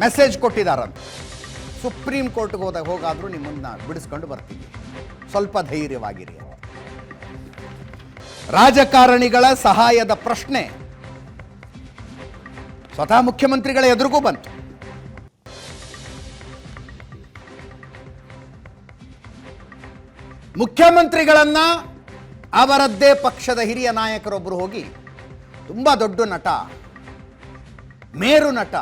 Message ಕೊಟ್ಟಿದ್ದಾರಂತ. Supreme ಕೋರ್ಟ್ಗೆ ಹೋದಾಗ ಹೋಗಾದರೂ ನಿಮ್ಮನ್ನ ಬಿಡಿಸ್ಕೊಂಡು ಬರ್ತೀವಿ ಸ್ವಲ್ಪ ಧೈರ್ಯವಾಗಿರಿ. ರಾಜಕಾರಣಿಗಳ ಸಹಾಯದ ಪ್ರಶ್ನೆ. ಸ್ವತಃ ಮುಖ್ಯಮಂತ್ರಿಗಳ ಎದುರಿಗೂ ಬಂತು. ಮುಖ್ಯಮಂತ್ರಿಗಳನ್ನ ಅವರದ್ದೇ ಪಕ್ಷದ ಹಿರಿಯ ನಾಯಕರೊಬ್ಬರು ಹೋಗಿ, ತುಂಬಾ ದೊಡ್ಡ ನಟ, ಮೇರು ನಟ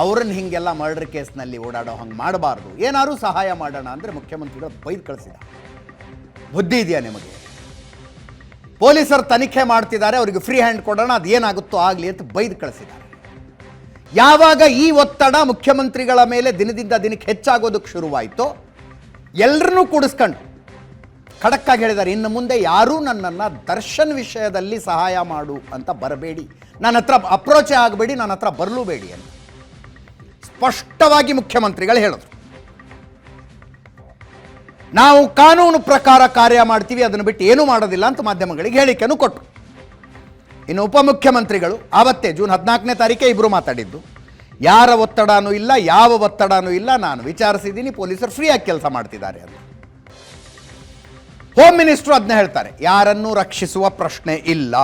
ಅವ್ರನ್ನ ಹಿಂಗೆಲ್ಲ ಮರ್ಡರ್ ಕೇಸ್ನಲ್ಲಿ ಓಡಾಡೋ ಹಂಗೆ ಮಾಡಬಾರ್ದು. ಏನಾದರೂ ಸಹಾಯ ಮಾಡೋಣ ಅಂದರೆ ಮುಖ್ಯಮಂತ್ರಿಗಳು ಬೈದು ಕಳಿಸಿದ. ಬುದ್ಧಿ ಇದೆಯಾ ನಿಮಗೆ? ಪೊಲೀಸರು ತನಿಖೆ ಮಾಡ್ತಿದ್ದಾರೆ, ಅವರಿಗೆ ಫ್ರೀ ಹ್ಯಾಂಡ್ ಕೊಡೋಣ ಅದು ಏನಾಗುತ್ತೋ ಆಗಲಿ ಅಂತ ಬೈದು ಕಳಿಸಿದ್ದಾರೆ. ಯಾವಾಗ ಈ ಒತ್ತಡ ಮುಖ್ಯಮಂತ್ರಿಗಳ ಮೇಲೆ ದಿನದಿಂದ ದಿನಕ್ಕೆ ಹೆಚ್ಚಾಗೋದಕ್ಕೆ ಶುರುವಾಯಿತು ಎಲ್ಲರನ್ನೂ ಕೂಡಿಸ್ಕೊಂಡು. ಖಡಕ್ಕಾಗಿ ಹೇಳಿದ್ದಾರೆ, ಇನ್ನು ಮುಂದೆ ಯಾರೂ ನನ್ನನ್ನು ದರ್ಶನ್ ವಿಷಯದಲ್ಲಿ ಸಹಾಯ ಮಾಡು ಅಂತ ಬರಬೇಡಿ. ನನ್ನ ಹತ್ರ ಅಪ್ರೋಚೇ ಆಗಬೇಡಿ, ನನ್ನ ಹತ್ರ ಬರಲೂಬೇಡಿ ಅಂತ. ಸ್ಪಷ್ಟವಾಗಿ ಮುಖ್ಯಮಂತ್ರಿಗಳು ಹೇಳಿದ್ರು. ನಾವು ಕಾನೂನು ಪ್ರಕಾರ ಕಾರ್ಯ ಮಾಡ್ತೀವಿ, ಅದನ್ನು ಬಿಟ್ಟು ಏನೂ ಮಾಡೋದಿಲ್ಲ ಅಂತ ಮಾಧ್ಯಮಗಳಿಗೆ ಹೇಳಿಕೆಯನ್ನು ಕೊಟ್ಟರು ಇನ್ನು ಉಪಮುಖ್ಯಮಂತ್ರಿಗಳು ಆವತ್ತೇ ಜೂನ್ ಹದಿನಾಲ್ಕನೇ ತಾರೀಕೆ ಇಬ್ಬರು ಮಾತಾಡಿದ್ದು. ಯಾರ ಒತ್ತಡನೂ ಇಲ್ಲ, ಯಾವ ಒತ್ತಡನೂ ಇಲ್ಲ, ನಾನು ವಿಚಾರಿಸಿದ್ದೀನಿ, ಪೊಲೀಸರು ಫ್ರೀಯಾಗಿ ಕೆಲಸ ಮಾಡ್ತಿದ್ದಾರೆ ಅಂತ. ಹೋಮ್ ಮಿನಿಸ್ಟ್ರು ಅದನ್ನ ಹೇಳ್ತಾರೆ, ಯಾರನ್ನು ರಕ್ಷಿಸುವ ಪ್ರಶ್ನೆ ಇಲ್ಲ.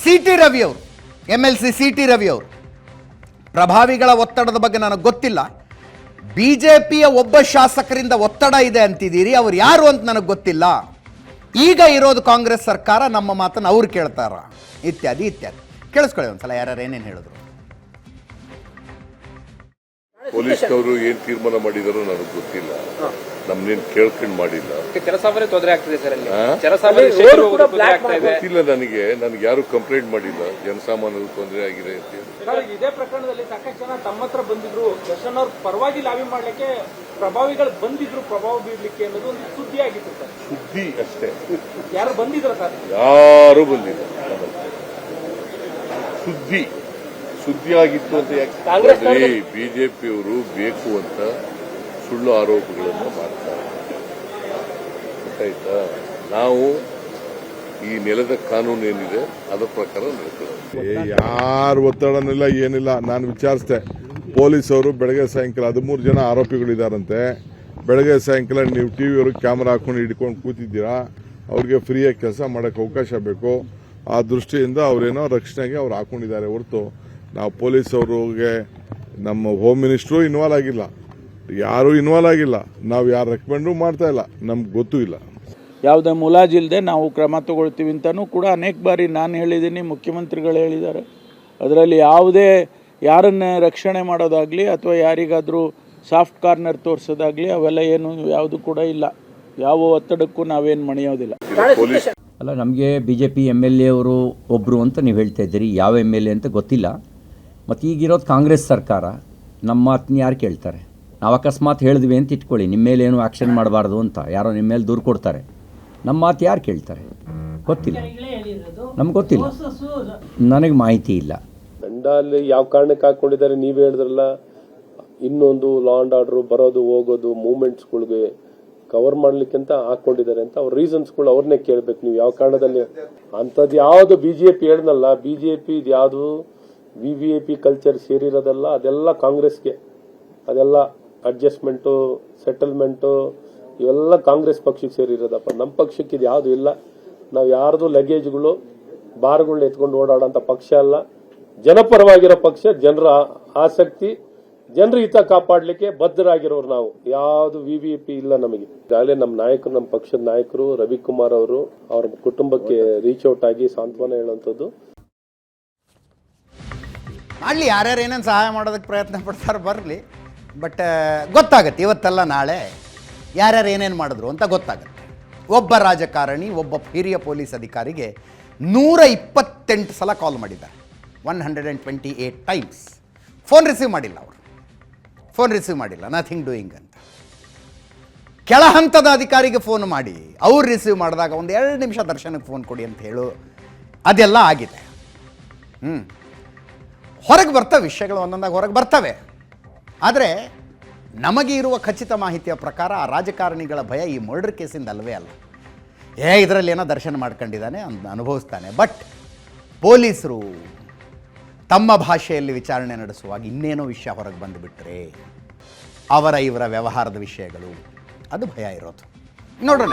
ಸಿ ಟಿ ರವಿ ಅವರು M L C C T Ravi ಅವರು ಪ್ರಭಾವಿಗಳ ಒತ್ತಡದ ಬಗ್ಗೆ ನನಗೆ ಗೊತ್ತಿಲ್ಲ. ಬಿ ಜೆ ಪಿಯ ಒಬ್ಬ ಶಾಸಕರಿಂದ ಒತ್ತಡ ಇದೆ ಅಂತಿದ್ದೀರಿ, ಅವ್ರು ಯಾರು ಅಂತ ನನಗೆ ಗೊತ್ತಿಲ್ಲ. ಈಗ ಇರೋದು ಕಾಂಗ್ರೆಸ್ ಸರ್ಕಾರ, ನಮ್ಮ ಮಾತನ್ನು ಅವ್ರು ಕೇಳ್ತಾರ? ಇತ್ಯಾದಿ ಇತ್ಯಾದಿ. ಕೇಳಿಸ್ಕೊಳ್ಳಿ ಒಂದ್ಸಲ ಯಾರ್ಯಾರು ಏನೇನು ಹೇಳಿದ್ರು. ಪೊಲೀಸ್ನವರು ಏನ್ ತೀರ್ಮಾನ ಮಾಡಿದಾರೋ ನನಗೆ ಗೊತ್ತಿಲ್ಲ. ನಮ್ನೇನ್ ಕೇಳ್ಕೊಂಡ್ ಮಾಡಿಲ್ಲ. ತೊಂದರೆ ಆಗ್ತಿದೆ ಸರ್ ಗೊತ್ತಿಲ್ಲ ನನಗೆ. ನನಗೆ ಯಾರು ಕಂಪ್ಲೇಂಟ್ ಮಾಡಿಲ್ಲ. ಜನಸಾಮಾನ್ಯರು ತೊಂದರೆ ಆಗಿದೆ ಅಂತ ಹೇಳಿ. ಸರ್ ಇದೇ ಪ್ರಕರಣದಲ್ಲಿ ಸಾಕಷ್ಟು ಜನ ತಮ್ಮ ಹತ್ರ ಬಂದಿದ್ರು. ದರ್ಶನ್ ಅವ್ರ ಪರವಾಗಿ ಲಾಬಿ ಮಾಡ್ಲಿಕ್ಕೆ ಪ್ರಭಾವಿಗಳು ಬಂದಿದ್ರು. ಪ್ರಭಾವ ಬೀರ್ಲಿಕ್ಕೆ ಅನ್ನೋದು ಒಂದು ಸುದ್ದಿ ಆಗಿತ್ತು ಸರ್. ಸುದ್ದಿ ಅಷ್ಟೇ. ಯಾರು ಬಂದಿದ್ರ ಸರ್? ಯಾರು ಬಂದಿಲ್ಲ ಸುದ್ದಿ. ಸುದ್ದಿ ಆಗಿತ್ತು ಅಂತ ಯಾಕೆ ಬಿಜೆಪಿಯವರು ಬೇಕು ಅಂತ ಸುಳ್ಳು ಆರೋಪಗಳನ್ನು ಮಾಡ್ತಾರೆ ಗೊತ್ತಾಯ್ತಾ? ನಾವು ಈ ನೆಲದ ಕಾನೂನು ಏನಿದೆ ಅದರ ಪ್ರಕಾರ ನಡ್ಕೊಳ್ಳೋದು ಯಾರು ಒತ್ತಡನಿಲ್ಲ ಏನಿಲ್ಲ. ನಾನು ವಿಚಾರಿಸಿದೆ. ಪೊಲೀಸವರು ಬೆಳಗ್ಗೆ ಸಾಯಂಕಾಲ ಹದಿಮೂರು ಜನ ಆರೋಪಿಗಳಿದ್ದಾರಂತೆ. ಬೆಳಗ್ಗೆ ಸಾಯಂಕಾಲ ನೀವು ಟಿ ವಿಯವರು ಕ್ಯಾಮ್ರಾ ಹಾಕೊಂಡು ಹಿಡ್ಕೊಂಡು ಕೂತಿದ್ದೀರಾ? ಅವ್ರಿಗೆ ಫ್ರೀಯಾಗಿ ಕೆಲಸ ಮಾಡೋಕ್ಕೆ ಅವಕಾಶ ಬೇಕು. ಆ ದೃಷ್ಟಿಯಿಂದ ಅವರೇನೋ ರಕ್ಷಣೆಗೆ ಅವ್ರು ಹಾಕೊಂಡಿದ್ದಾರೆ ಹೊರತು ನಾವು ಪೊಲೀಸವ್ರಿಗೆ ನಮ್ಮ ಹೋಮ್ ಮಿನಿಸ್ಟ್ರು ಇನ್ವಾಲ್ವ್ ಆಗಿಲ್ಲ. ಯಾರೂ ಇನ್ವಾಲ್ವ್ ಆಗಿಲ್ಲ. ನಾವು ಯಾರು ರೆಕಮೆಂಡು ಮಾಡ್ತಾ ಇಲ್ಲ. ನಮ್ಗೆ ಗೊತ್ತೂ ಇಲ್ಲ. ಯಾವುದೇ ಮುಲಾಜಿಲ್ಲದೆ ನಾವು ಕ್ರಮ ತಗೊಳ್ತೀವಿ ಅಂತಲೂ ಕೂಡ ಅನೇಕ ಬಾರಿ ನಾನು ಹೇಳಿದ್ದೀನಿ ಮುಖ್ಯಮಂತ್ರಿಗಳು ಹೇಳಿದ್ದಾರೆ. ಅದರಲ್ಲಿ ಯಾವುದೇ ಯಾರನ್ನ ರಕ್ಷಣೆ ಮಾಡೋದಾಗಲಿ ಅಥವಾ ಯಾರಿಗಾದರೂ ಸಾಫ್ಟ್ ಕಾರ್ನರ್ ತೋರಿಸೋದಾಗಲಿ ಅವೆಲ್ಲ ಏನು ಯಾವುದು ಕೂಡ ಇಲ್ಲ. ಯಾವ ಒತ್ತಡಕ್ಕೂ ನಾವೇನು ಮಣಿಯೋದಿಲ್ಲ. ಪೊಲೀಸ್ ಅಲ್ಲ ನಮಗೆ B J P M L A ಅವರು ಒಬ್ಬರು ಅಂತ ನೀವು ಹೇಳ್ತಾ ಇದ್ದೀರಿ. ಯಾವ ಎಂ ಎಲ್ ಎ ಅಂತ ಗೊತ್ತಿಲ್ಲ. ಮತ್ತು ಈಗಿರೋದು ಕಾಂಗ್ರೆಸ್ ಸರ್ಕಾರ, ನಮ್ಮ ಮಾತನ್ನ ಯಾರು ಕೇಳ್ತಾರೆ? ನಾವು ಅಕಸ್ಮಾತ್ ಹೇಳಿದ್ವಿ ಅಂತ ಇಟ್ಕೊಳ್ಳಿ ನಿಮ್ಮ ಮೇಲೆ ಏನು ಆ್ಯಕ್ಷನ್ ಮಾಡಬಾರ್ದು ಅಂತ, ಯಾರೋ ನಿಮ್ಮ ಮೇಲೆ ದೂರು ಕೊಡ್ತಾರೆ. ನಮ್ಮ ಮಾತು ಯಾರು ಕೇಳ್ತಾರೆ? ಗೊತ್ತಿಲ್ಲ. ನಮ್ಗೆ ಗೊತ್ತಿಲ್ಲ. ನನಗೆ ಮಾಹಿತಿ ಇಲ್ಲ. ದಂಡ ಅಲ್ಲಿ ಯಾವ ಕಾರಣಕ್ಕೆ ಹಾಕೊಂಡಿದ್ದಾರೆ ನೀವು ಹೇಳಿದ್ರಲ್ಲ, ಇನ್ನೊಂದು ಲಾ ಅಂಡ್ ಆರ್ಡರ್ ಬರೋದು, ಹೋಗೋದು ಮೂವ್ಮೆಂಟ್ಸ್ಗಳಿಗೆ ಕವರ್ ಮಾಡ್ಲಿಕ್ಕೆ ಅಂತ ಹಾಕೊಂಡಿದ್ದಾರೆ ಅಂತ ಅವ್ರ ರೀಸನ್ಸ್ಗಳು ಅವ್ರನ್ನೇ ಕೇಳ್ಬೇಕು. ನೀವು ಯಾವ ಕಾರಣದಲ್ಲಿ ಅಂಥದ್ದು ಯಾವುದು ಬಿ ಜೆ ಪಿ ಹೇಳ್ದನಲ್ಲ ಬಿ ಜೆ ಪಿ ಇದು ಯಾವುದು V V I P culture ಸೇರಿರೋದೆಲ್ಲ, ಅದೆಲ್ಲ ಕಾಂಗ್ರೆಸ್ಗೆ. ಅದೆಲ್ಲ ಅಡ್ಜಸ್ಟ್ಮೆಂಟು ಸೆಟಲ್ಮೆಂಟು ಇವೆಲ್ಲ ಕಾಂಗ್ರೆಸ್ ಪಕ್ಷಕ್ಕೆ ಸೇರಿರೋದಪ್ಪ. ನಮ್ಮ ಪಕ್ಷಕ್ಕೆ ಇದು ಯಾವುದು ಇಲ್ಲ. ನಾವು ಯಾರ್ದು ಲಗೇಜ್ಗಳು ಬಾರ್ಗಳನ್ನ ಎತ್ಕೊಂಡು ಓಡಾಡೋಂಥ ಪಕ್ಷ ಅಲ್ಲ. ಜನಪರವಾಗಿರೋ ಪಕ್ಷ, ಜನರ ಆಸಕ್ತಿ, ಜನರ ಹಿತ ಕಾಪಾಡಲಿಕ್ಕೆ ಬದ್ಧರಾಗಿರೋರು ನಾವು. ಯಾವುದು ವಿ ವಿ ಪಿ ಇಲ್ಲ ನಮಗೆ. ಈಗಾಗಲೇ ನಮ್ಮ ನಾಯಕರು, ನಮ್ಮ ಪಕ್ಷದ ನಾಯಕರು ರವಿಕುಮಾರ್ ಅವರು ಅವ್ರ ಕುಟುಂಬಕ್ಕೆ ರೀಚ್ ಔಟ್ ಆಗಿ ಸಾಂತ್ವನ ಹೇಳುವಂಥದ್ದು. ಮಾಡಲಿ, ಯಾರ್ಯಾರು ಏನೇನು ಸಹಾಯ ಮಾಡೋದಕ್ಕೆ ಪ್ರಯತ್ನ ಪಡ್ತಾರೆ ಬರಲಿ. ಬಟ್ ಗೊತ್ತಾಗತ್ತೆ, ಇವತ್ತಲ್ಲ ನಾಳೆ ಯಾರ್ಯಾರು ಏನೇನು ಮಾಡಿದ್ರು ಅಂತ ಗೊತ್ತಾಗುತ್ತೆ. ಒಬ್ಬ ರಾಜಕಾರಣಿ, ಒಬ್ಬ ಹಿರಿಯ ಪೊಲೀಸ್ ಅಧಿಕಾರಿಗೆ ನೂರ ಇಪ್ಪತ್ತೆಂಟು ಸಲ ಕಾಲ್ ಮಾಡಿದ್ದಾರೆ. One hundred and twenty eight times phone receive ಮಾಡಿಲ್ಲ ಅವರು. ಫೋನ್ ರಿಸೀವ್ ಮಾಡಿಲ್ಲ. ನಥಿಂಗ್ ಡೂಯಿಂಗ್ ಅಂತ. ಕೆಳ ಹಂತದ ಅಧಿಕಾರಿಗೆ ಫೋನ್ ಮಾಡಿ. ಅವ್ರು ರಿಸೀವ್ ಮಾಡಿದಾಗ ಒಂದು ಎರಡು ನಿಮಿಷ ದರ್ಶನಕ್ಕೆ ಫೋನ್ ಕೊಡಿ ಅಂತ ಹೇಳು. ಅದೆಲ್ಲ ಆಗಿದೆ. ಹ್ಞೂ ಹೊರಗೆ ಬರ್ತವೆ ವಿಷಯಗಳು ಒಂದೊಂದಾಗಿ ಹೊರಗೆ ಬರ್ತವೆ. ಆದರೆ ನಮಗೆ ಇರುವ ಖಚಿತ ಮಾಹಿತಿಯ ಪ್ರಕಾರ ಆ ರಾಜಕಾರಣಿಗಳ ಭಯ ಈ ಮರ್ಡರ್ ಕೇಸಿಂದ ಅಲ್ಲವೇ ಅಲ್ಲ. ಏ, ಇದರಲ್ಲಿ ಏನೋ ದರ್ಶನ ಮಾಡ್ಕೊಂಡಿದ್ದಾನೆ ಅಂತ ಅನುಭವಿಸ್ತಾನೆ. ಬಟ್ ಪೊಲೀಸರು ತಮ್ಮ ಭಾಷೆಯಲ್ಲಿ ವಿಚಾರಣೆ ನಡೆಸುವಾಗ ಇನ್ನೇನೋ ವಿಷಯ ಹೊರಗೆ ಬಂದುಬಿಟ್ರೆ ಅವರ ಇವರ ವ್ಯವಹಾರದ ವಿಷಯಗಳು, ಅದು ಭಯ ಇರೋದು. ನೋಡೋಣ